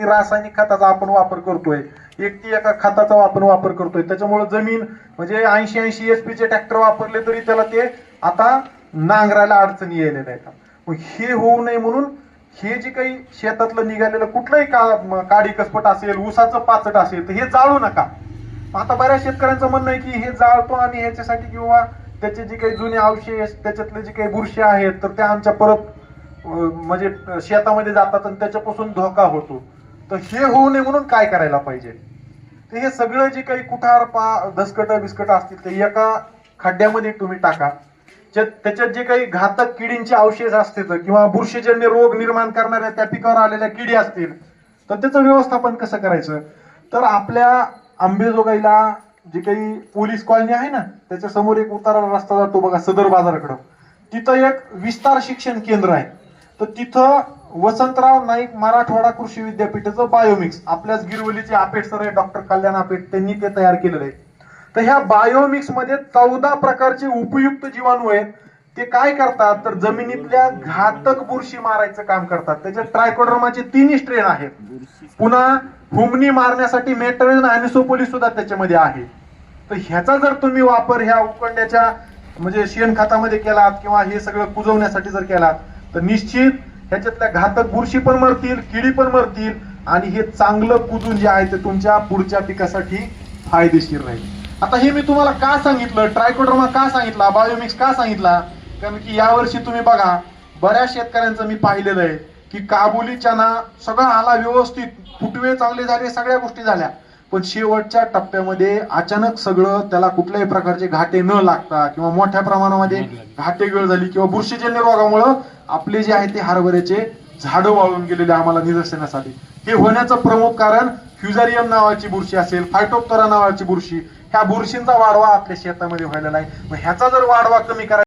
ती रासायनिक खताचा आपण वापर करतोय. एक ती एका खताचा आपण वापर करतोय. त्याच्यामुळे जमीन म्हणजे ऐंशी ऐंशी एच पीचे ट्रॅक्टर वापरले तरी त्याला ते आता नांगरायला अडचणी यायला आहेत. मग हे होऊ नये म्हणून हे जे काही शेतातलं निघालेलं कुठलंही का काडी कसपट असेल ऊसाचं पाचट असेल तर हे जाळू नका. आता बऱ्याच शेतकऱ्यांचं म्हणणं आहे की हे जाळतो आणि ह्याच्यासाठी किंवा त्याचे जे काही जुने अवशेष त्याच्यातले जे काही बुरशी आहेत तर त्या आमच्या परत म्हणजे शेतामध्ये जातात आणि त्याच्यापासून धोका होतो. तर हे होऊ नये म्हणून काय करायला पाहिजे? तर हे सगळं जे काही कुठार पा धसकट बिस्कट असतील ते एका खड्ड्यामध्ये तुम्ही टाका. त्याच्यात जे काही घातक किडींचे अवशेष असतील किंवा बुरशीजन्य रोग निर्माण करणाऱ्या त्या पिकावर आलेल्या किडी असतील तर त्याचं व्यवस्थापन कसं करायचं? तर आपल्या आंबेजोगाईला जे काही पोलीस कॉलनी आहे ना त्याच्यासमोर एक उतारा रस्ता जातो बघा सदर बाजाराकडं. तिथं एक विस्तार शिक्षण केंद्र आहे. तर तिथं वसंतराव नाईक मराठवाडा कृषी विद्यापीठाचं बायोमिक्स आपल्याच गिरवलीचे आपेट सर आहे डॉक्टर कल्याण आपेट. त्यांनी ते तयार केलेलं आहे. तर ह्या बायोमिक्समध्ये चौदा प्रकारचे उपयुक्त जीवाणू आहेत. ते काय करतात? तर जमिनीतल्या घातक बुरशी मारायचं काम करतात. त्याच्यात ट्रायकोड्रमाचे तिन्ही स्ट्रेन आहेत. पुन्हा हुमणी मारण्यासाठी मेट्रोजन अॅनिसोपोलिस सुद्धा त्याच्यामध्ये आहे. तर ह्याचा जर तुम्ही वापर ह्या उकंड्याच्या म्हणजे शेणखतामध्ये केलात किंवा हे सगळं कुजवण्यासाठी जर केलात तर निश्चित ह्याच्यातल्या घातक बुरशी पण मरतील किडी पण मरतील आणि हे चांगलं कुजून जे आहे ते तुमच्या पुढच्या पिकासाठी फायदेशीर राहील. आता हे मी तुम्हाला का सांगितलं? ट्रायकोड्रमा का सांगितला? बायोमिक्स का सांगितला? कारण की यावर्षी तुम्ही बघा बऱ्याच शेतकऱ्यांचं मी पाहिलेलं आहे की काबुली चना सगळं आला व्यवस्थित फुटवे चांगले झाले सगळ्या गोष्टी झाल्या. पण शेवटच्या टप्प्यामध्ये अचानक सगळं त्याला कुठल्याही प्रकारचे घाटे न लागता किंवा मोठ्या प्रमाणामध्ये घाटे गळ झाली किंवा बुरशीजन्य रोगामुळं आपले जे आहे ते हरभऱ्याचे झाडं वाळून गेलेले आम्हाला निदर्शनास आली हे होण्याचं प्रमुख कारण फ्युजारियम नावाची बुरशी असेल फायटोप्तरा नावाची बुरशी ह्या बुरशींचा वाढवा आपल्या शेतामध्ये व्हायला आहे मग ह्याचा जर वाढवा कमी करायचा